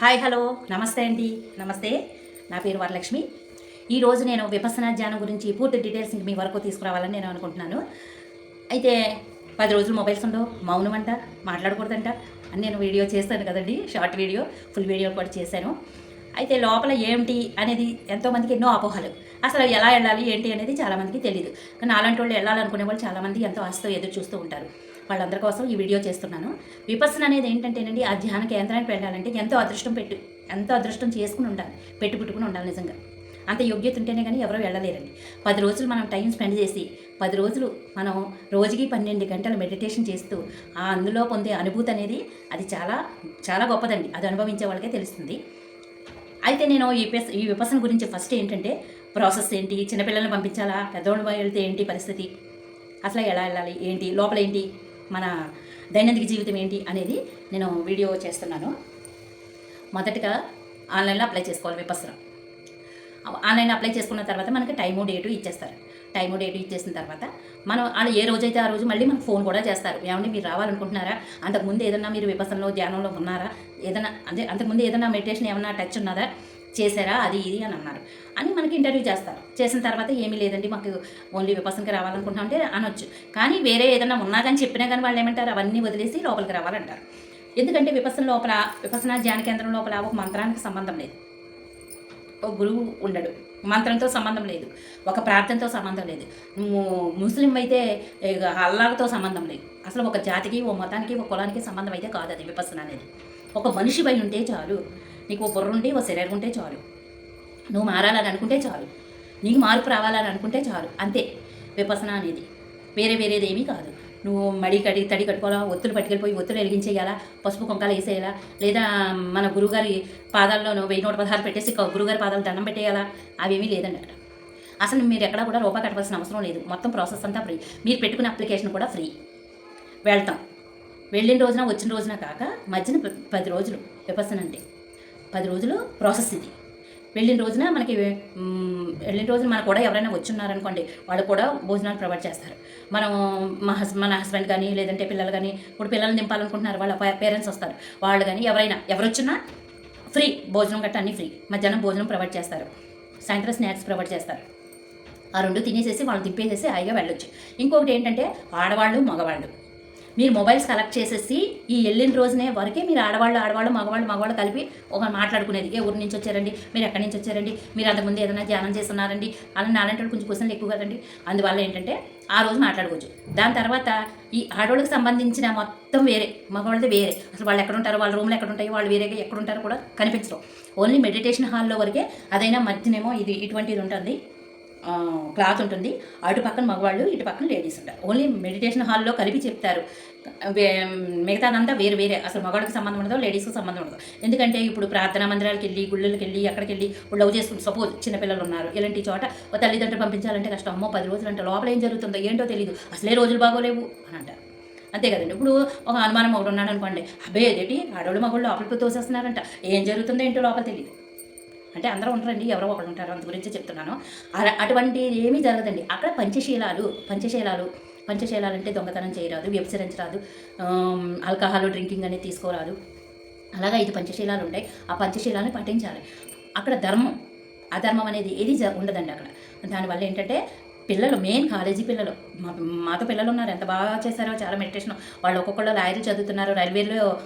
Hi hello. నమస్తే అండి. నమస్తే. నా పేరు వరలక్ష్మి. ఈరోజు నేను విపස්සనా ధ్యానం గురించి పూర్తి డీటెయిల్స్ మీ వరకు తీసుకురావాలని నేను అనుకుంటున్నాను. అయితే పది రోజులు మొబైల్స్ ఉండవు. మౌనం అంట మాట్లాడకూడదంట. అని నేను వీడియో చేస్తాను కదండి. షార్ట్ వీడియో ఫుల్ వీడియో కూడా చేశాను. అయితే లోపల ఏమిటి అనేది ఎంతోమందికి ఎన్నో అపోహలు. అసలు ఎలా వెళ్ళాలి ఏంటి అనేది చాలామందికి తెలియదు కానీ అలాంటి వాళ్ళు వెళ్ళాలనుకునే వాళ్ళు చాలామంది ఎంతో ఆశతో ఎదురు చూస్తూ ఉంటారు. వాళ్ళందరి కోసం ఈ వీడియో చేస్తున్నాను. విపස්සన అనేది ఏంటంటేనండి ఆ ధ్యాన కేంద్రానికి వెళ్ళాలంటే ఎంతో అదృష్టం పెట్టు ఎంతో అదృష్టం చేసుకుని ఉండాలి పెట్టి పెట్టుకుని ఉండాలి నిజంగా. అంత యోగ్యత ఉంటేనే కానీ ఎవరో వెళ్ళలేరండి. పది రోజులు మనం టైం స్పెండ్ చేసి పది రోజులు మనం రోజుకి పన్నెండు గంటలు మెడిటేషన్ చేస్తూ ఆ అందులో పొందే అనుభూతి అనేది అది చాలా చాలా గొప్పదండి. అది అనుభవించే వాళ్ళకే తెలుస్తుంది. అయితే నేను ఈ విపస్ ఈ విపసన గురించి ఫస్ట్ ఏంటంటే ప్రాసెస్ ఏంటి చిన్నపిల్లల్ని పంపించాలా పెద్దవాళ్ళు వెళ్తే ఏంటి పరిస్థితి అసలు ఎలా వెళ్ళాలి ఏంటి లోపల ఏంటి మన దైనందిక జీవితం ఏంటి అనేది నేను వీడియో చేస్తున్నాను. మొదటగా ఆన్లైన్లో అప్లై చేసుకోవాలి విపసన ఆన్లైన్ అప్లై చేసుకున్న తర్వాత మనకి టైము డేటు ఇచ్చేస్తారు. టైము డేటు ఇచ్చేసిన తర్వాత మనం వాళ్ళు ఏ రోజైతే ఆ రోజు మళ్ళీ మనకు ఫోన్ కూడా చేస్తారు. ఏమంటే మీరు రావాలనుకుంటున్నారా? అంతకుముందు ఏదన్నా మీరు విపసనలో ధ్యానంలో ఉన్నారా? ఏదైనా అంటే అంతకుముందు ఏదైనా మెడిటేషన్ ఏమన్నా టచ్ ఉన్నదా? చేశారా అది ఇది అని అన్నారు. అని మనకి ఇంటర్వ్యూ చేస్తారు. చేసిన తర్వాత ఏమీ లేదండి మాకు ఓన్లీ విపసనకి రావాలనుకుంటున్నాం అంటే అనొచ్చు. కానీ వేరే ఏదైనా ఉన్నా కానీ చెప్పినా కానీ వాళ్ళు ఏమంటారు అవన్నీ వదిలేసి లోపలికి రావాలంటారు. ఎందుకంటే విపసన లోపల విపసన ధ్యాన కేంద్రం లోపల ఒక మంత్రానికి సంబంధం లేదు. ఒక గురువు ఉండడు. మంత్రంతో సంబంధం లేదు. ఒక ప్రార్థనతో సంబంధం లేదు. ముస్లిం అయితే అల్లాహతో సంబంధం లేదు. అసలు ఒక జాతికి ఓ మతానికి ఒక కులానికి సంబంధం అయితే కాదు అది విపసన అనేది. ఒక మనిషి పై ఉంటే చాలు. నీకు ఓ బుర్ర ఉండి ఓ శరీరం ఉంటే చాలు. నువ్వు మారాలని అనుకుంటే చాలు. నీకు మార్పు రావాలని అనుకుంటే చాలు. అంతే. విపసన అనేది వేరే వేరేది ఏమీ కాదు. నువ్వు మడి కడి తడి కట్టుకోవాలా? ఒత్తులు పట్టుకెళ్ళిపోయి ఒత్తులు వెలిగించేయాలా? పసుపు కుంకాలు వేసేయాలా? లేదా మన గురుగారి పాదాల్లో వెయ్యి నూట పదహారు పెట్టేసి గురుగారి పాదాలు దండం పెట్టేయాలా? అవేమీ లేదండి అక్కడ అసలు మీరు ఎక్కడ కూడా రూపాయి కట్టవలసిన అవసరం లేదు. మొత్తం ప్రాసెస్ అంతా ఫ్రీ. మీరు పెట్టుకునే అప్లికేషన్ కూడా ఫ్రీ. వెళ్తాం. వెళ్ళిన రోజున వచ్చిన రోజున కాక మధ్యన ప- పది రోజులు. విపసన అంటే. పది రోజులు ప్రాసెస్ ఇది. వెళ్ళిన రోజున మనకి వెళ్ళిన రోజున మనకు కూడా ఎవరైనా వచ్చి ఉన్నారనుకోండి వాళ్ళు కూడా భోజనాలు ప్రొవైడ్ చేస్తారు. మనం మా హస్ మన హస్బెండ్ కానీ లేదంటే పిల్లలు కానీ ఇప్పుడు పిల్లల్ని దింపాలనుకుంటున్నారు వాళ్ళ పేరెంట్స్ వస్తారు. వాళ్ళు కానీ ఎవరైనా ఎవరు వచ్చినా ఫ్రీ భోజనం గట్ట అన్నీ ఫ్రీ మధ్యాహ్నం భోజనం ప్రొవైడ్ చేస్తారు. సాయంత్రం స్నాక్స్ ప్రొవైడ్ చేస్తారు. ఆ రెండు తినేసేసి వాళ్ళు తిప్పేసేసి హాయిగా వెళ్ళొచ్చు. ఇంకొకటి ఏంటంటే ఆడవాళ్ళు మగవాళ్ళు. మీరు మొబైల్స్ కలెక్ట్ చేసేసి ఈ వెళ్ళిన రోజునే వరకే మీరు ఆడవాళ్ళు ఆడవాళ్ళు మగవాళ్ళు మగవాళ్ళు కలిపి ఒక మాట్లాడుకునేది. ఏ ఊరి నుంచి వచ్చారండి? మీరు ఎక్కడి నుంచి వచ్చారండి? మీరు అంతకుముందు ఏదైనా ధ్యానం చేస్తున్నారండి? అలా నాలంటి వాళ్ళు కొంచెం క్వశ్చన్లు ఎక్కువ కదండి. అందువల్ల ఏంటంటే ఆ రోజు మాట్లాడుకోవచ్చు. దాని తర్వాత ఈ ఆడవాళ్ళకి సంబంధించిన మొత్తం వేరే మగవాళ్ళది వేరే. అసలు వాళ్ళు ఎక్కడ ఉంటారు వాళ్ళ రూమ్లో ఎక్కడ ఉంటాయి వాళ్ళు వేరేగా ఎక్కడ ఉంటారో కూడా కనిపించడం. ఓన్లీ మెడిటేషన్ హాల్లో వరకే అదైనా మధ్యనేమో ఇది ఇటువంటిది ఉంటుంది. క్లాత్ ఉంటుంది. అటు పక్కన మగవాళ్ళు ఇటు పక్కన లేడీస్ ఉంటారు. ఓన్లీ మెడిటేషన్ హాల్లో కలిపి చెప్తారు. మిగతానంతా మిగతాదంతా వేరు వేరే. అసలు మగవాళ్ళకి సంబంధం ఉండదు లేడీస్కి సంబంధం ఉండదు. ఎందుకంటే ఇప్పుడు ప్రార్థనా మందిరాలకు వెళ్ళి గుళ్ళకి వెళ్ళి అక్కడికి వెళ్ళి లవ్ చేసుకుంటే సపోజ్ చిన్నపిల్లలు ఉన్నారు. ఇలాంటి చోట ఓ తల్లిదండ్రులు పంపించాలంటే కష్టం. అమ్మో పది రోజులు అంటే లోపల ఏం జరుగుతుందో ఏంటో తెలియదు అసలే రోజులు బాగోలేవు అని అంటారు. అంతే కదండి. ఇప్పుడు ఒక అనుమానం ఒకటి ఉన్నాడు అనుకోండి అబ్బే అదేంటి ఆడవాళ్ళు మగవాళ్ళు లోపలికి తోసేస్తున్నారంట. ఏం జరుగుతుందో ఏంటో లోపల తెలియదు అంటే అందరూ ఉంటారండి ఎవరో ఒకరు ఉంటారు అందు గురించి చెప్తున్నాను. అటువంటి ఏమీ జరగదండి. అక్కడ పంచశీలాలు పంచశీలాలు పంచశీలాలు అంటే దొంగతనం చేయరాదు వ్యభిచరించరాదు ఆల్కహాల్ డ్రింకింగ్ అనేది తీసుకోరాదు. అలాగా ఐదు పంచశీలాలు ఉంటాయి. ఆ పంచశీలాన్ని పాటించాలి అక్కడ ధర్మం అధర్మం అనేది ఏది జ- ఉండదండి అక్కడ. దానివల్ల ఏంటంటే పిల్లలు మెయిన్ కాలేజీ పిల్లలు మా మాతో పిల్లలు ఉన్నారు. ఎంత బాగా చేశారో చాలా మెడిటేషన్. వాళ్ళు ఒక్కొక్కళ్ళు లాయర్లు చదువుతున్నారు రైల్వేలో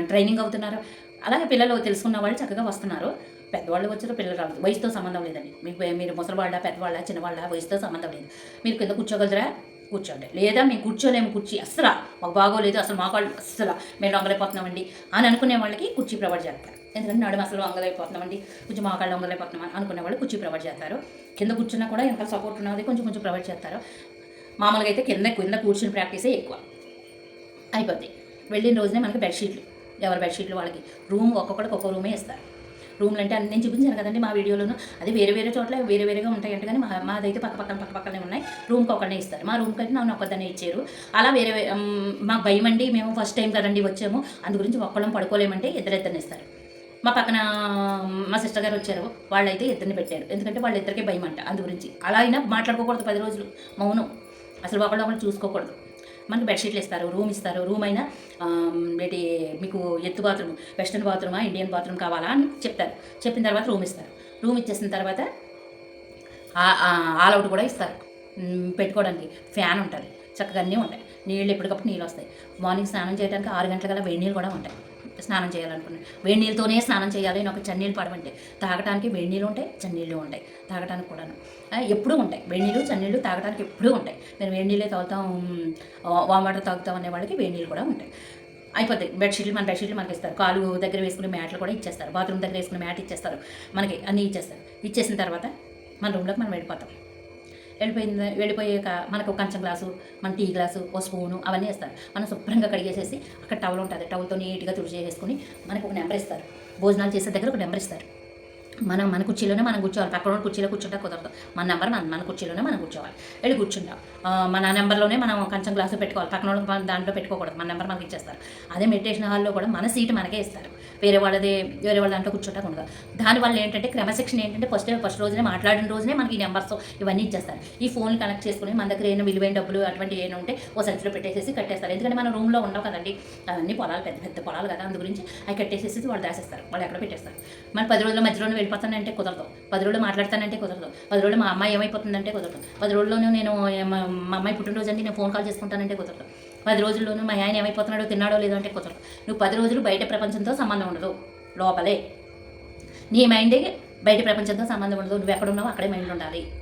ట్రైనింగ్ అవుతున్నారు. అలాగే పిల్లలు తెలుసుకున్న వాళ్ళు చక్కగా వస్తున్నారు. పెద్దవాళ్ళు వచ్చారు పిల్లలు రాలేదు. వయసుతో సంబంధం లేదండి. మీకు మీరు ముసలివాళ్ళ పెద్దవాళ్ళ చిన్నవాళ్ళ వయసుతో సంబంధం లేదు. మీరు కింద కూర్చోగలరా? కూర్చోండి. లేదా మేము కూర్చోలేము కుర్చీ. అస్సలు. మాకు బాగోలేదు. అసలు మాకు వాళ్ళు అస్సలు. మేము వంగలైపోతున్నామండి అని అనుకునే వాళ్ళకి కుర్చీ ప్రొవైడ్ చేస్తారు. ఎందుకంటే నడుము అసలు వంగలైపోతున్నామండి కొంచెం మా కాళ్ళు వంగలైపోతున్నాం అని అనుకునే వాళ్ళు కుర్చీ ప్రొవైడ్ చేస్తారు. కింద కూర్చున్నా కూడా ఇంకా సపోర్ట్ ఉన్నది కొంచెం కొంచెం ప్రొవైడ్ చేస్తారు. మామూలుగా అయితే కింద కింద కూర్చుని ప్రాక్టీసే ఎక్కువ. అయిపోతాయి వెళ్ళిన రోజునే మనకి బెడ్షీట్లు. ఎవరి బెడ్షీట్లు వాళ్ళకి? రూమ్ ఒక్కొక్కడికి ఒక్కొక్క రూమే ఇస్తారు. రూమ్లు అంటే అన్ని చూపించాను కదండి మా వీడియోలోను. అది వేరే వేరే చోట్ల వేరే వేరేగా ఉంటాయి అంటే కానీ మా మాదైతే పక్క పక్కన పక్క పక్కనే ఉన్నాయి. రూమ్కి ఒకనే ఇస్తారు. మా రూమ్కి అయితే నన్ను ఒక్కదాన్ని ఇచ్చారు. అలా వేరే మాకు భయం అండి. మేము ఫస్ట్ టైం కదండి వచ్చాము. అందు గురించి ఒక్కళ్ళం పడుకోలేమంటే ఇద్దరిద్దరిని ఇస్తారు. మా పక్కన మా సిస్టర్ గారు వచ్చారు. వాళ్ళైతే ఇద్దరిని పెట్టారు. ఎందుకంటే వాళ్ళిద్దరికీ భయం అంట అందు గురించి. అలా అయినా మాట్లాడుకోకూడదు పది రోజులు. మౌనం. అసలు ఒకళ్ళు ఒకళ్ళు చూసుకోకూడదు. మనకు బెడ్షీట్లు ఇస్తారు రూమ్ ఇస్తారు రూమ్ అయినా ఏంటి మీకు ఎత్తు బాత్రూమ్ వెస్ట్రన్ బాత్రూమా ఇండియన్ బాత్రూమ్ కావాలా అని చెప్తారు. చెప్పిన తర్వాత రూమ్ ఇస్తారు. రూమ్ ఇచ్చేసిన తర్వాత ఆల్ అవుట్ కూడా ఇస్తారు. పెట్టుకోవడానికి ఫ్యాన్ ఉంటుంది చక్కగా అన్నీ ఉంటాయి. నీళ్ళు ఎప్పటికప్పుడు నీళ్ళు వస్తాయి. మార్నింగ్ స్నానం చేయడానికి ఆరు గంటల వేడి నీళ్ళు కూడా ఉంటాయి. స్నానం చేయాలనుకున్నాను. వేడి నీళ్ళతోనే స్నానం చేయాలి నాకు ఒక చన్నీళ్ళు పడవంటే తాగడానికి వేడి నీళ్ళు ఉంటాయి చన్నీళ్ళు ఉంటాయి. తాగడానికి కూడాను. ఎప్పుడూ ఉంటాయి. వేడి నీళ్ళు చన్నీళ్ళు తాగడానికి ఎప్పుడూ ఉంటాయి. మేము వేడి నీళ్ళే తాగుతాం వామ్ వాటర్ తాగుతాం అనే వాళ్ళకి వేడి నీళ్ళు కూడా ఉంటాయి. అయిపోతాయి. బెడ్షీట్లు మన బెడ్షీట్లు మనకి ఇస్తారు. కాలు దగ్గర వేసుకునే మ్యాట్లు కూడా ఇచ్చేస్తారు. బాత్రూమ్ దగ్గర వేసుకునే మ్యాట్ ఇచ్చేస్తారు. మనకి అన్నీ ఇచ్చేస్తారు. ఇచ్చేసిన తర్వాత మన రూమ్లోకి మనం వెళ్ళిపోతాం. వెళ్ళిపోయింది వెళ్ళిపోయాక మనకు ఒక కంచం గ్లాసు మన టీ గ్లాసు ఓ స్పూను అవన్నీ వేస్తారు. మనం శుభ్రంగా కడిగేసేసి అక్కడ టవల్ ఉంటుంది టవల్తో నీట్గా తుడిచి మనకు ఒక నెంబర్ ఇస్తారు. భోజనాలు చేసే దగ్గర ఒక నెంబర్ ఇస్తారు. మనం మన కుర్చీలోనే మనం కూర్చోవాలి. పక్కన కుర్చీలో కూర్చుంటా కుదరదు. మన నెంబర్ మన మన కుర్చీలోనే మనం కూర్చోవాలి. వెళ్ళి కూర్చుంటాం. మన నెంబర్లోనే మనం కంచం గ్లాసు పెట్టుకోవాలి. పక్కన మన దాంట్లో పెట్టుకోకూడదు. మన నెంబర్ మనకి ఇచ్చేస్తారు. అదే మెడిటేషన్ హాల్లో కూడా మన సీట్ మనకే ఇస్తారు. వేరే వాళ్ళది వేరే వాళ్ళ దాంట్లో కూర్చుంటా ఉండదు. దానివల్ల ఏంటంటే క్రమశిక్షణ ఏంటంటే ఫస్ట్ ఫస్ట్ రోజునే మాట్లాడిన రోజునే మనకి ఈ నెంబర్స్ ఇవన్నీ ఇచ్చేస్తారు. ఈ ఫోన్ కనెక్ట్ చేసుకుని మన దగ్గర ఏమైనా విలువైన డబ్బులు అటువంటి ఏమైనా ఉంటే ఓ సంచిలో పెట్టేసేసి కట్టేస్తారు. ఎందుకంటే మన రూమ్లో ఉండవు కదండి. అవన్నీ పొలాలు పెద్ద పెద్ద పొలాలు కదా. అందు గురించి అవి కట్టేసేసి వాళ్ళు దాసేస్తారు. వాళ్ళు ఎక్కడ పెట్టేస్తారు? మన పది రోజుల మధ్యలోనే వెళ్ళి వెళ్ళిపోతానంటే కుదరదు. పది రోజులు మాట్లాడతానంటే కుదరదు. పది రోజులు మా అమ్మాయి ఏమైపోతుందంటే కుదరదు. పది రోజుల్లోనూ నేను మా అమ్మాయి పుట్టినరోజు అండి నేను ఫోన్ కాల్ చేసుకుంటానంటే కుదరదు. పది రోజుల్లోనూ మా ఆయన ఏమైపోతున్నాడో తిన్నాడో లేదో అంటే కుదరదు. నువ్వు పది రోజులు బయట ప్రపంచంతో సంబంధం ఉండదు. లోపలే. నీ మైండ్ బయట ప్రపంచంతో సంబంధం ఉండదు. నువ్వు ఎక్కడ ఉన్నావు అక్కడే మైండ్ ఉండాలి.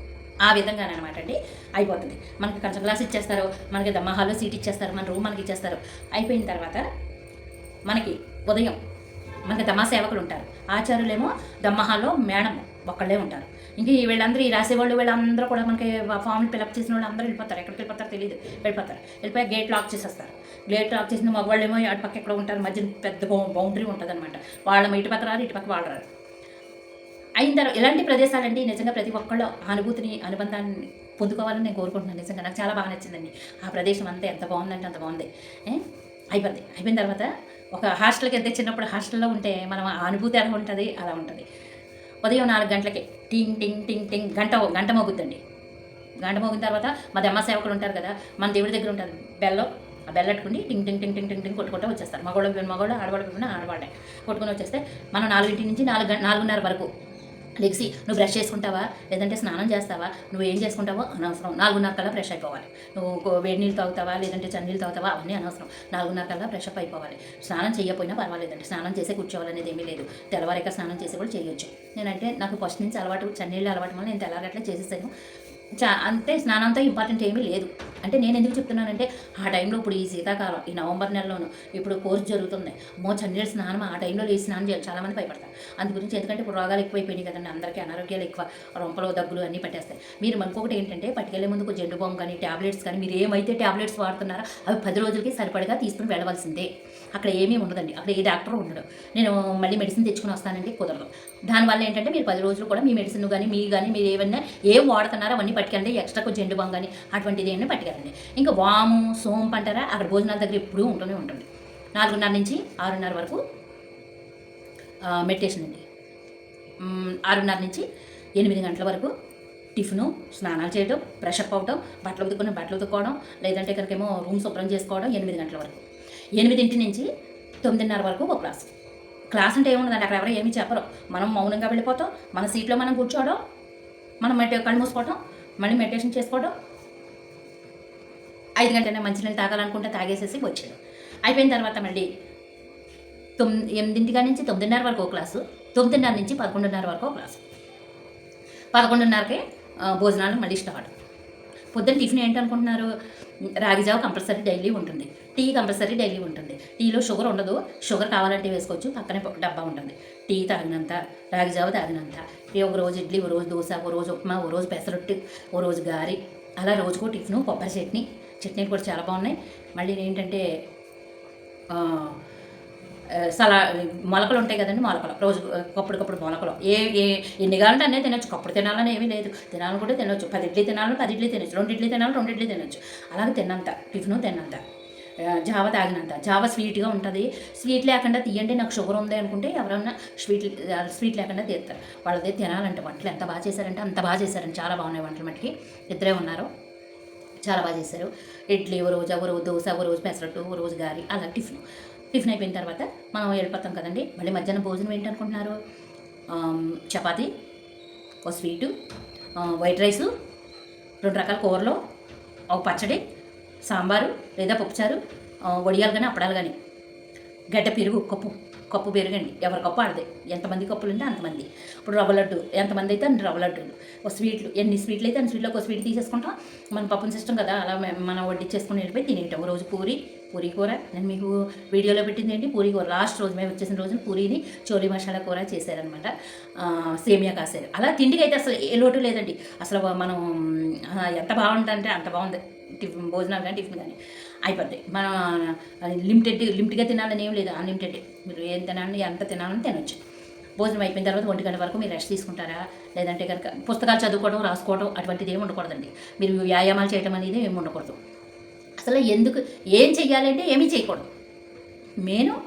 ఆ విధంగానమాట అండి. అయిపోతుంది. మనకి కొంచెం గ్లాస్ ఇచ్చేస్తారు. మనకి దమ్మహాల్లో సీట్ ఇచ్చేస్తారు. మన రూమ్ మనకి ఇచ్చేస్తారు. అయిపోయిన తర్వాత మనకి ఉదయం మనకి దమ్మా సేవకులు ఉంటారు ఆచార్యులేమో దమ్మహాలో మేడం ఒక్కళ్ళే ఉంటారు. ఇంక ఈ వీళ్ళందరూ ఈ రాసేవాళ్ళు వీళ్ళందరూ కూడా మనకి ఫామ్లు పిలప్ చేసిన వాళ్ళు అందరూ వెళ్ళిపోతారు. ఎక్కడికి వెళ్ళిపోతారు తెలియదు వెళ్ళిపోతారు. వెళ్ళిపోయి గేట్ లాక్ చేసేస్తారు. గేట్ లాక్ చేసిన మగవాళ్ళేమో అటు పక్క ఎక్కడ ఉంటారు. మధ్య పెద్ద బౌండరీ ఉంటుంది అనమాట వాళ్ళ ఇటు పక్క రారు ఇటు పక్క వాళ్ళు రారు. అయిన తర్వాత ఇలాంటి ప్రదేశాలండి నిజంగా ప్రతి ఒక్కళ్ళు అనుభూతిని అనుబంధాన్ని పొందుకోవాలని నేను కోరుకుంటున్నాను నిజంగా. నాకు చాలా బాగా నచ్చిందండి. ఆ ప్రదేశం అంతా ఎంత బాగుందంటే అంత బాగుంది. అయిపోయింది అయిపోద్ది. అయిపోయిన తర్వాత ఒక హాస్టల్కి వెళ్తే చిన్నప్పుడు హాస్టల్లో ఉంటే మనం అనుభూతి ఎలా ఉంటుంది? అలా ఉంటుంది. ఉదయం నాలుగు గంటలకి టింగ్ టింగ్ టింగ్ టింగ్ గంట గంట మోగుద్దండి. గంట మోగిన తర్వాత మా దమ్మ సేవకులు ఉంటారు కదా మన దేవుడి దగ్గర ఉంటారు. బెల్లం ఆ బెల్లట్టుకుని టింగ్ టింగ్ టింగ్ టింగ్ టింగ్ టింగ్ కొట్టుకుంటూ వచ్చేస్తారు. మగవాళ్ళు మగవాళ్ళు ఆడవాళ్ళు పిల్లలు కొట్టుకుని వచ్చేస్తే మనం నాలుగింటి నుంచి నాలుగు నాలుగున్నర వరకు లెగ్సి నువ్వు బ్రష్ చేసుకుంటావా? లేదంటే స్నానం చేస్తావా? నువ్వు ఏం చేసుకుంటావో అనవసరం. నాలుగున్నర కల్లా ఫ్రెష్ అయిపోవాలి. నువ్వు వేడి నీళ్ళు తాగుతావా? లేదంటే చన్నీళ్ళు తాగుతావా? అవన్నీ అనవసరం. నాలుగున్నర కల్లా ఫ్రెష్ అప్ అయిపోవాలి. స్నానం చేయకపోయినా పర్వాలేదండి. స్నానం చేసే కూర్చోవాలనేది ఏమీ లేదు. తెల్లవారిక స్నానం చేసి కూడా చేయొచ్చు. నేనంటే నాకు ఫస్ట్ నుంచి అలవాటు చన్నీళ్ళు అలవాటు వల్ల నేను తెల్లవారట్లే చేసేసాను. చా అంతే స్నానంతో ఇంపార్టెంట్ ఏమీ లేదు. అంటే నేను ఎందుకు చెప్తున్నానంటే ఆ టైంలో ఇప్పుడు ఈ శీతాకాలం ఈ నవంబర్ నెలలోను ఇప్పుడు కోర్సు జరుగుతుంది. మో చన్నీళ్ళ స్నానం ఆ టైంలో లేచి స్నానం చేయాలి. చాలామంది భయపడతారు. అందు గురించి ఎందుకంటే ఇప్పుడు రోగాలు ఎక్కువైపోయినాయి కదండి. అందరికీ అనారోగ్యాలు ఎక్కువ. రొంపలు దగ్గులు అన్నీ పట్టేస్తాయి. మీరు ఇంకొకటి ఏంటంటే పట్టుకెళ్ళే ముందు జెండు బాంబు కానీ ట్యాబ్లెట్స్ కానీ మీరు ఏమైతే ట్యాబ్లెట్స్ వాడుతున్నారో అవి పది రోజులకి సరిపడగా తీసుకుని వెళ్ళవలసిందే. అక్కడ ఏమీ ఉండదండి. అక్కడ ఏ డాక్టర్ ఉండడు. నేను మళ్ళీ మెడిసిన్ తెచ్చుకుని వస్తానంటే కుదరదు. దానివల్ల ఏంటంటే మీరు పది రోజులు కూడా మీ మెడిసిన్ కానీ మీ కానీ మీరు ఏమన్నా ఏం వాడుతున్నారో అవన్నీ పట్టుకెళ్ళండి ఎక్స్ట్రా కొంచెం జెండు బాంబు అటువంటిది ఏమైనా పట్టుకెళ్ళండి. ఇంకా వాము సోంపు అంటారా? అక్కడ భోజనాల దగ్గర ఎప్పుడూ ఉంటూనే ఉంటుంది. నాలుగున్నర నుంచి ఆరున్నర వరకు మెడిటేషన్ అండి. ఆరున్నర నుంచి ఎనిమిది గంటల వరకు టిఫిను స్నానాలు చేయడం బ్రష్ అప్ అవడం బట్టలు ఉతుక్కుని బట్టలు ఉతుక్కోవడం లేదంటే ఇక్కడికేమో రూమ్ శుభ్రం చేసుకోవడం ఎనిమిది గంటల వరకు. ఎనిమిదింటి నుంచి తొమ్మిదిన్నర వరకు ఒక క్లాస్. క్లాస్ అంటే ఏముండదండి? అక్కడ ఎవరు ఏమీ చెప్పరు. మనం మౌనంగా వెళ్ళిపోతాం మన సీట్లో మనం కూర్చోవడం మనం మెట్ కళ్ళు మూసుకోవడం మళ్ళీ మెడిటేషన్ చేసుకోవడం. ఐదు గంటల మంచినీళ్ళు తాగాలనుకుంటే తాగేసేసి వచ్చాడు. అయిపోయిన తర్వాత మళ్ళీ తొమ్మిది ఎనిమిదింటిగా నుంచి తొమ్మిదిన్నర వరకు ఒక క్లాసు తొమ్మిదిన్నర నుంచి పదకొండున్నర వరకు ఒక క్లాసు. పదకొండున్నరకే భోజనాలు మళ్ళీ స్టార్ట్. పొద్దున్న టిఫిన్ ఏంటనుకుంటున్నారు? రాగిజావ కంపల్సరీ డైలీ ఉంటుంది. టీ కంపల్సరీ డైలీ ఉంటుంది. టీలో షుగర్ ఉండదు. షుగర్ కావాలంటే వేసుకోవచ్చు. పక్కనే డబ్బా ఉంటుంది. టీ తాగినంత రాగి జావ తాగినంత. ఒక రోజు ఇడ్లీ ఒక రోజు దోశ ఒక రోజు ఉప్మా ఒక రోజు పెసరొట్టి ఒక రోజు గారి. అలా రోజుకో టిఫిన్ కొబ్బరి చట్నీ. చట్నీలు కూడా చాలా బాగున్నాయి. మళ్ళీ ఏంటంటే సలా మొలకలు ఉంటాయి కదండి మొలకలు. రోజు కప్పుడుకప్పుడు మొలకలు. ఏ ఏ ఎన్ని కావాలంటే అన్నీ తినొచ్చు. కప్పుడు తినాలని ఏమీ లేదు. తినాలని కూడా తినొచ్చు. పది ఇడ్లీ తినాలని పది ఇడ్లీ తినొచ్చు. రెండు ఇడ్లీ తినాలి రెండు ఇడ్లీ తినొచ్చు. అలాగే తిన్నంత టిఫిన్ తిన్నంత. జావ తాగినంత. జావ స్వీట్గా ఉంటుంది. స్వీట్ లేకుండా తీయండి నాకు షుగర్ ఉంది అనుకుంటే ఎవరన్నా స్వీట్ స్వీట్ లేకుండా తీస్తారు. వాళ్ళది తినాలంటే వంటలు. ఎంత బాగా చేశారంటే అంత బాగా చేశారండి చాలా బాగున్నాయి వంటలు మట్టుకి. ఇద్దరే ఉన్నారు. చాలా బాగా చేశారు. ఇడ్లీ ఓ రోజు ఓ రోజు దోశ ఓ రోజు పెసరట్టు ఓ రోజు గారి అలా టిఫిన్. టిఫిన్ అయిపోయిన తర్వాత మనం వెళ్ళిపోతాం కదండి. మళ్ళీ మధ్యాహ్నం భోజనం ఏంటనుకుంటున్నారు? చపాతి ఒక స్వీటు వైట్ రైసు రెండు రకాల కూరలు ఒక పచ్చడి సాంబారు లేదా పప్పుచారు వడియాలు కానీ అప్పడాలు కానీ గడ్డ పెరుగు కప్పు కప్పు పెరుగండి. ఎవరి కప్పు ఆడదే. ఎంతమంది కప్పులు ఉంటే అంతమంది. ఇప్పుడు రవ్వ లడ్డు ఎంతమంది అయితే అన్ని రవ్వ లడ్డూలు. ఒక స్వీట్లు ఎన్ని స్వీట్లు అయితే అన్ని స్వీట్లో ఒక స్వీట్ తీసేసుకుంటాం. మన పప్పుని సిస్టమ్ కదా అలా మనం వడ్డించేసుకుని వెళ్ళిపోయి తినేయటం. రోజు పూరి పూరి కూర. నేను మీకు వీడియోలో పెట్టింది ఏంటి? పూరి కూర. లాస్ట్ రోజు మేము వచ్చేసిన రోజున పూరీని చోలి మసాలా కూర చేశారనమాట సేమియా కాసారు అలా తిండికి అయితే అసలు ఏ లోటు లేదండి. అసలు మనం ఎంత బాగుంటుందంటే అంత బాగుంది. టిఫిన్ భోజనాలు కానీ టిఫిన్ కానీ అయిపోద్ది మనం లిమిటెడ్ లిమిట్గా తినాలని ఏం లేదు. అన్లిమిటెడ్. మీరు ఏం తినాలని ఎంత తినాలని తినొచ్చు. భోజనం అయిపోయిన తర్వాత ఒంటి గంట వరకు మీరు రెస్ట్ తీసుకుంటారా? లేదంటే కనుక పుస్తకాలు చదువుకోవడం రాసుకోవడం అటువంటిది ఏమి ఉండకూడదండి. మీరు వ్యాయామాలు చేయడం అనేది ఏమి ఉండకూడదు. అసలు ఎందుకు ఏం చెయ్యాలంటే ఏమీ చేయకూడదు. నేను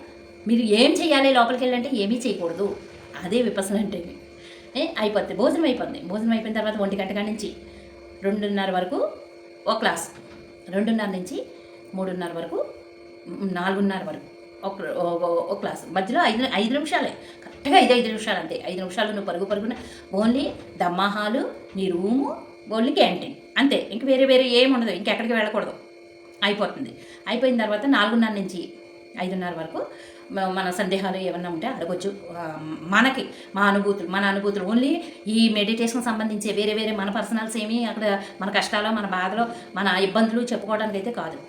మీరు ఏం చేయాలి లోపలికి వెళ్ళాలంటే ఏమీ చేయకూడదు. అదే విపసన అంటే. ఏ అయిపోద్ది. భోజనం అయిపోద్ది. భోజనం అయిపోయిన తర్వాత ఒంటి గంట నుంచి రెండున్నర వరకు ఒక క్లాస్. రెండున్నర నుంచి మూడున్నర వరకు నాలుగున్నర వరకు ఒక ఓ- ఒక క్లాస్. మధ్యలో ఐదు ఐదు నిమిషాలే. కరెక్ట్గా ఐదు ఐదు నిమిషాలు అంతే. ఐదు నిమిషాలు నువ్వు పరుగు పరుగున ఓన్లీ దమ్మహాలు నీ రూము ఓన్లీ క్యాంటీన్. అంతే. ఇంక వేరే వేరే ఏమి ఉండదు ఇంకెక్కడికి వెళ్ళకూడదు. అయిపోతుంది. అయిపోయిన తర్వాత నాలుగున్నర నుంచి ఐదున్నర వరకు మన సందేహాలు ఏమన్నా ఉంటే అడగొచ్చు. మనకి మా అనుభూతులు మన అనుభూతులు ఓన్లీ ఈ మెడిటేషన్ సంబంధించి వేరే వేరే మన పర్సనల్స్ ఏమి అక్కడ మన కష్టాలు మన బాధలు మన ఇబ్బందులు చెప్పుకోవడానికి అయితే కాదు.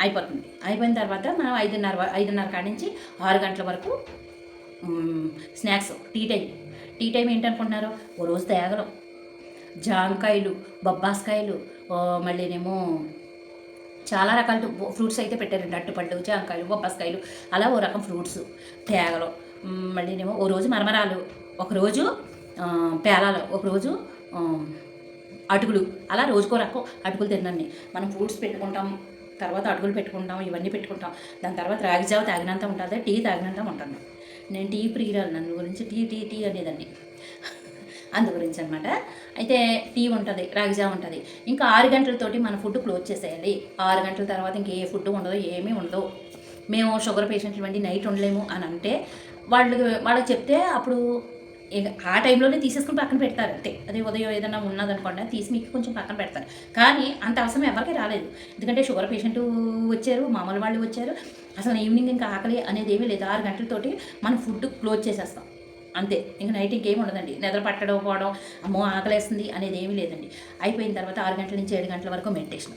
అయిపోతుంది. అయిపోయిన తర్వాత మనం ఐదున్నర ఐదున్నర కాడి నుంచి ఆరు గంటల వరకు snacks tea time tea time ఏంటనుకుంటున్నారు? ఓ రోజు తేగలం. జాంకాయలు బొబ్బాస్కాయలు మళ్ళీనేమో చాలా రకాల ఫ్రూట్స్ అయితే పెట్టారండి. అట్టుపండు జాంకాయలు బొబ్బాస్కాయలు అలా ఓ రకం ఫ్రూట్స్ తేగలు. మళ్ళీ మళ్ళీనేమో ఓ రోజు మరమరాలు ఒకరోజు పేలాలు ఒకరోజు అటుకులు. అలా రోజుకో రకం అటుకులు తినండి మనం ఫ్రూట్స్ పెట్టుకుంటాం తర్వాత అటుకులు పెట్టుకుంటాం ఇవన్నీ పెట్టుకుంటాం. దాని తర్వాత రాగి జావ తాగినంత ఉంటుంది టీ తాగినంత ఉంటాను నేను టీ ప్రియురాలు నన్ను గురించి టీ టీ టీ అనేదాన్ని. అందు గురించి అనమాట అయితే టీ ఉంటుంది రాగిజా ఉంటుంది. ఇంకా ఆరు గంటలతోటి మన ఫుడ్ క్లోజ్ చేసేయాలి. ఆరు గంటల తర్వాత ఇంకే ఫుడ్ ఉండదు ఏమీ ఉండదు. మేము షుగర్ పేషెంట్లు వండి నైట్ ఉండలేము అని అంటే వాళ్ళు వాళ్ళకి చెప్తే అప్పుడు ఇక ఆ టైంలోనే తీసేసుకుని పక్కన పెడతారు. అంతే. అదే ఉదయం ఏదైనా ఉన్నదనుకోండి తీసి మీకు కొంచెం పక్కన పెడతారు. కానీ అంత అవసరం ఎవరికి రాలేదు. ఎందుకంటే షుగర్ పేషెంట్ వచ్చారు మామూలు వాళ్ళు వచ్చారు. అసలు ఈవినింగ్ ఇంకా ఆకలి అనేది ఏమీ లేదు. ఆరు గంటలతోటి మనం ఫుడ్ క్లోజ్ చేసేస్తాం. అంతే. ఇంకా నైట్ ఇంకేం ఉండదండి. నిద్ర పట్టడం పోవడం అమ్మో ఆకలేస్తుంది అనేది ఏమీ లేదండి. అయిపోయిన తర్వాత ఆరు గంటల నుంచి ఏడు గంటల వరకు మెడిటేషన్.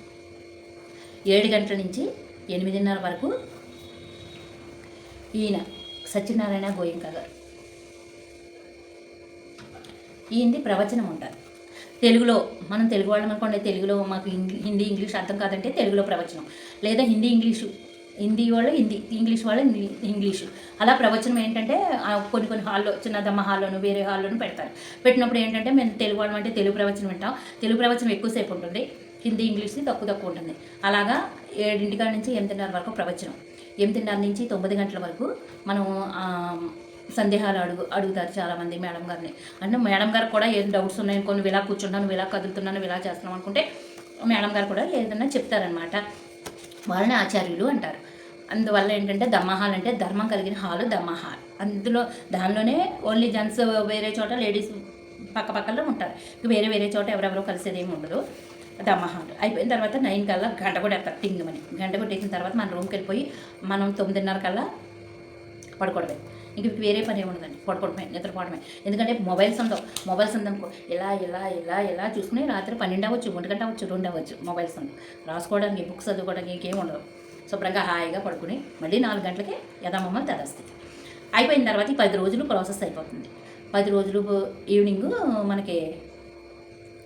ఏడు గంటల నుంచి ఎనిమిదిన్నర వరకు ఈయన సత్యనారాయణ గోయింక గారు. ఈయనది ప్రవచనం ఉంటారు తెలుగులో మనం తెలుగు వాళ్ళం అనుకోండి తెలుగులో మాకు హిందీ ఇంగ్లీష్ అర్థం కాదంటే తెలుగులో ప్రవచనం. లేదా హిందీ ఇంగ్లీషు హిందీ వాళ్ళు హిందీ ఇంగ్లీష్ వాళ్ళు ఇంగ్లీ- ఇంగ్లీషు. అలా ప్రవచనం ఏంటంటే కొన్ని కొన్ని హాల్లో చిన్న దమ్మ హాల్లోను వేరే హాల్లోను పెడతారు. పెట్టినప్పుడు ఏంటంటే మేము తెలుగు వాళ్ళం అంటే తెలుగు ప్రవచనం వింటాం. తెలుగు ప్రవచనం ఎక్కువసేపు ఉంటుంది. హిందీ ఇంగ్లీష్ది తక్కువ తక్కువ ఉంటుంది. అలాగా ఏడింటికాడ నుంచి ఎనిమిదిన్నర వరకు ప్రవచనం. ఎనిమిదిన్నర నుంచి తొమ్మిది గంటల వరకు మనం సందేహాలు అడుగు అడుగుతారు చాలామంది మేడం గారిని. అంటే మేడం గారు కూడా ఏం డౌట్స్ ఉన్నాయి కొన్ని ఇలా కూర్చున్నాను ఇలా కదులుతున్నాను ఇలా చేస్తున్నాం అనుకుంటే మేడం గారు కూడా ఏదైనా చెప్తారనమాట వాళ్ళని ఆచార్యులు అంటారు. అందువల్ల ఏంటంటే దమ్మహాల్ అంటే ధర్మం కలిగిన హాలు దమ్మహాల్. అందులో దానిలోనే ఓన్లీ జెంట్స్ వేరే చోట లేడీస్ పక్క పక్కలో ఉంటారు. వేరే వేరే చోట ఎవరెవరో కలిసేది ఏమి ఉండదు. దమ్మహాల్. అయిపోయిన తర్వాత నైన్ కల్లా గంట కొట్టేస్తారు టింగమని గంట కొట్టేసిన తర్వాత మన రూమ్కి వెళ్ళిపోయి మనం తొమ్మిదిన్నర కల్లా పడుకోవడమే. ఇంక వేరే పని ఏముండదండి పడుకోవడమే నిద్రపోవడమే. ఎందుకంటే మొబైల్స్ ఉండవు మొబైల్స్ ఉందనుకో ఇలా ఇలా ఇలా ఇలా చూసుకుని రాత్రి పన్నెండు అవ్వచ్చు ఒంటి గంట అవ్వచ్చు రెండు అవ్వచ్చు మొబైల్స్ ఉండవు రాసుకోవడానికి బుక్స్ చదువుకోవడానికి ఇంకేం ఉండదు శుభ్రంగా హాయిగా పడుకుని మళ్ళీ నాలుగు గంటలకి యథామమ్మలు తదస్థితి అయిపోయిన తర్వాత ఈ పది రోజులు ప్రాసెస్ అయిపోతుంది. పది రోజులు ఈవినింగ్ మనకి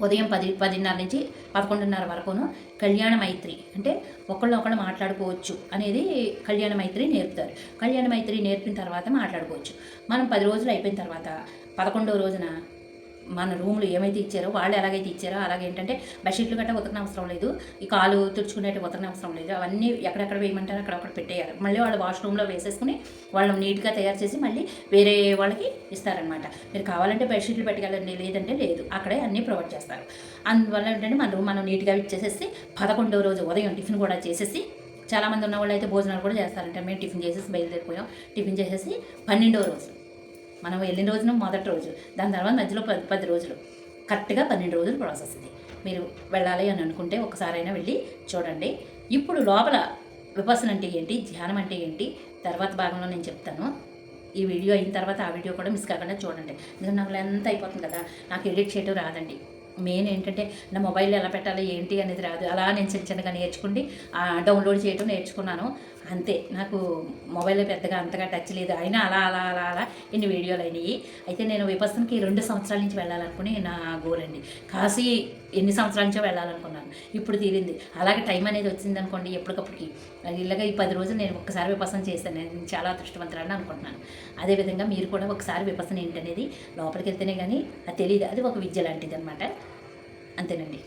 ఉదయం పది పదిన్నర నుంచి పదకొండున్నర వరకును కళ్యాణ మైత్రి అంటే ఒకళ్ళు ఒకళ్ళు మాట్లాడుకోవచ్చు అనేది కళ్యాణ మైత్రి నేర్పుతారు. కళ్యాణ మైత్రి నేర్పిన తర్వాత మాట్లాడుకోవచ్చు. మనం పది రోజులు అయిపోయిన తర్వాత పదకొండవ రోజున మన రూమ్లో ఏమైతే ఇచ్చారో వాళ్ళు ఎలాగైతే ఇచ్చారో అలాగే ఏంటంటే బెడ్షీట్లు గట్రా ఉతకన అవసరం లేదు. ఈ కాలు తుడుచుకునేట్టు ఉతకన అవసరం లేదు. అవన్నీ ఎక్కడెక్కడ వేయమంటారో అక్కడక్కడ పెట్టేయాలి. మళ్ళీ వాళ్ళు వాష్రూమ్లో వేసేసుకుని వాళ్ళు నీట్గా తయారు చేసి మళ్ళీ వేరే వాళ్ళకి ఇస్తారనమాట. మీరు కావాలంటే బెడ్షీట్లు పెట్టగలండి లేదంటే లేదు. అక్కడే అన్నీ ప్రొవైడ్ చేస్తారు. అందువల్ల ఏంటంటే మన రూమ్ మనం నీట్గా ఇచ్చేసేసి పదకొండవ రోజు ఉదయం టిఫిన్ కూడా చేసేసి చాలామంది ఉన్న వాళ్ళు అయితే భోజనాలు కూడా చేస్తారంటే. మేము టిఫిన్ చేసేసి బయలుదేరిపోయాం. టిఫిన్ చేసేసి పన్నెండవ రోజు మనం వెళ్ళిన రోజున మొదటి రోజు. దాని తర్వాత మధ్యలో పది పది రోజులు. కరెక్ట్గా పన్నెండు రోజులు ప్రాసెస్ ఇది. మీరు వెళ్ళాలి అని అనుకుంటే ఒకసారైనా వెళ్ళి చూడండి. ఇప్పుడు లోపల విపసన అంటే ఏంటి? ధ్యానం అంటే ఏంటి? తర్వాత భాగంలో నేను చెప్తాను. ఈ వీడియో అయిన తర్వాత ఆ వీడియో కూడా మిస్ కాకుండా చూడండి. ఎందుకంటే నాకు ఎంత అయిపోతుంది కదా. నాకు ఎడిట్ చేయడం రాదండి. మెయిన్ ఏంటంటే నా మొబైల్ ఎలా పెట్టాలి ఏంటి అనేది రాదు. అలా నేను చిన్న చిన్నగా నేర్చుకుండి డౌన్లోడ్ చేయడం నేర్చుకున్నాను. అంతే. నాకు మొబైల్ పెద్దగా అంతగా టచ్ లేదు. అయినా అలా అలా అలా అలా ఇన్ని వీడియోలు అయినాయి. అయితే నేను విపස්සనకి రెండు సంవత్సరాల నుంచి వెళ్ళాలనుకుని నా గోల్ అండి. కాశీ ఎన్ని సంవత్సరాల నుంచో వెళ్ళాలనుకున్నాను. ఇప్పుడు తీరింది. అలాగే టైం అనేది వచ్చింది అనుకోండి ఎప్పటికప్పటికి. ఇలాగ ఈ పది రోజులు నేను ఒక్కసారి విపసన చేశాను. నేను చాలా అదృష్టవంతురాలని అనుకుంటున్నాను. అదేవిధంగా మీరు కూడా ఒకసారి విపసన ఏంటనేది లోపలికి వెళ్తేనే కానీ అది తెలియదు అది ఒక విద్య లాంటిది అనమాట అంతేనండి.